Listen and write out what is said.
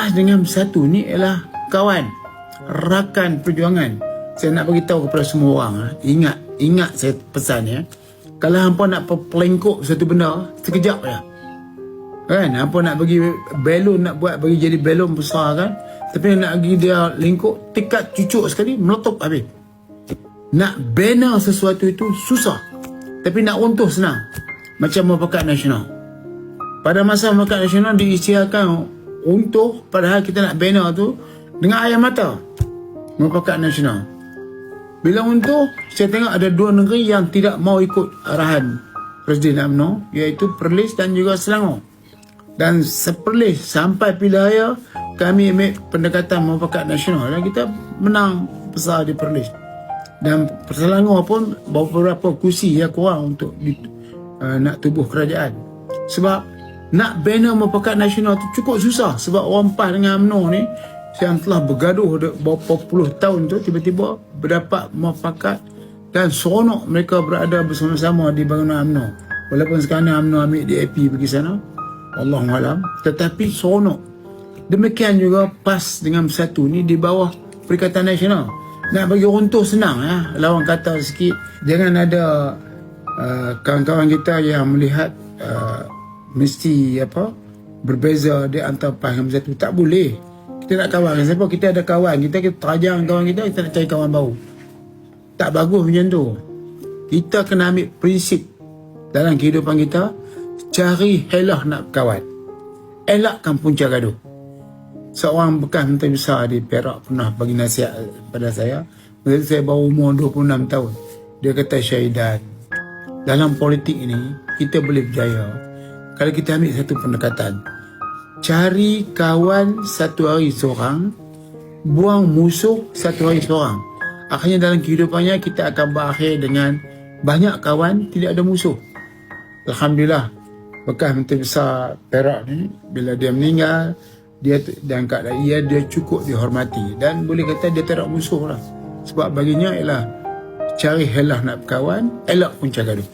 Lepas dengan satu ni ialah kawan, rakan perjuangan. Saya nak bagi tahu kepada semua orang, ah, ingat, ingat saya pesan ya. Kalau hampa nak pelengkuk satu benda, sekejap je. Kan, hampa nak bagi belon, nak buat bagi jadi belon besar kan. Tapi nak bagi dia lengkuk, tikat cucuk sekali, meletup habis. Nak banner sesuatu itu susah. Tapi nak runtuh senang. Macam Mepakat Nasional. Pada masa Mepakat Nasional diisytiharkan untuk padahal kita nak banner tu dengan air mata. Mepakat Nasional. Bila untuk saya tengok ada dua negeri yang tidak mau ikut arahan Presiden UMNO iaitu Perlis dan juga Selangor. Dan seperlis sampai pilihan raya kami ambil pendekatan Mepakat Nasional dan kita menang besar di Perlis. Dan Selangor pun beberapa kursi yang kurang untuk di, uh, nak tubuh kerajaan. Sebab nak banner Mepakat Nasional tu cukup susah sebab orang PAS dengan UMNO ni yang telah bergaduh beberapa puluh tahun tu tiba-tiba berdapat muafakat dan seronok mereka berada bersama-sama di bangunan UMNO walaupun sekarang UMNO ambil DAP pergi sana Allah alam tetapi seronok. Demikian juga PAS dengan satu ni di bawah Perikatan Nasional. Nak bagi runtuh senang ya. Lawan kata sikit. Jangan ada uh, kawan-kawan kita yang melihat uh, mesti apa berbeza di antara dengan satu tak boleh. Kita nak kawan dengan siapa? Kita ada kawan. Kita kita terajang kawan kita kita nak cari kawan baru. Tak bagus macam tu. Kita kena ambil prinsip dalam kehidupan kita cari helah nak kawan. Elakkan punca gaduh. Seorang bekas menteri besar di Perak pernah bagi nasihat pada saya. Masa saya baru umur 26 tahun. Dia kata Syahidan dalam politik ini kita boleh berjaya kalau kita ambil satu pendekatan cari kawan satu hari seorang, buang musuh satu hari seorang. Akhirnya dalam kehidupannya kita akan berakhir dengan banyak kawan, tidak ada musuh. Alhamdulillah, bekas Menteri Besar Perak ni, bila dia meninggal, dia dan kat ia dia cukup dihormati dan boleh kata dia tak ada musuh lah. Sebab baginya ialah cari helah nak berkawan, elak punca gaduh.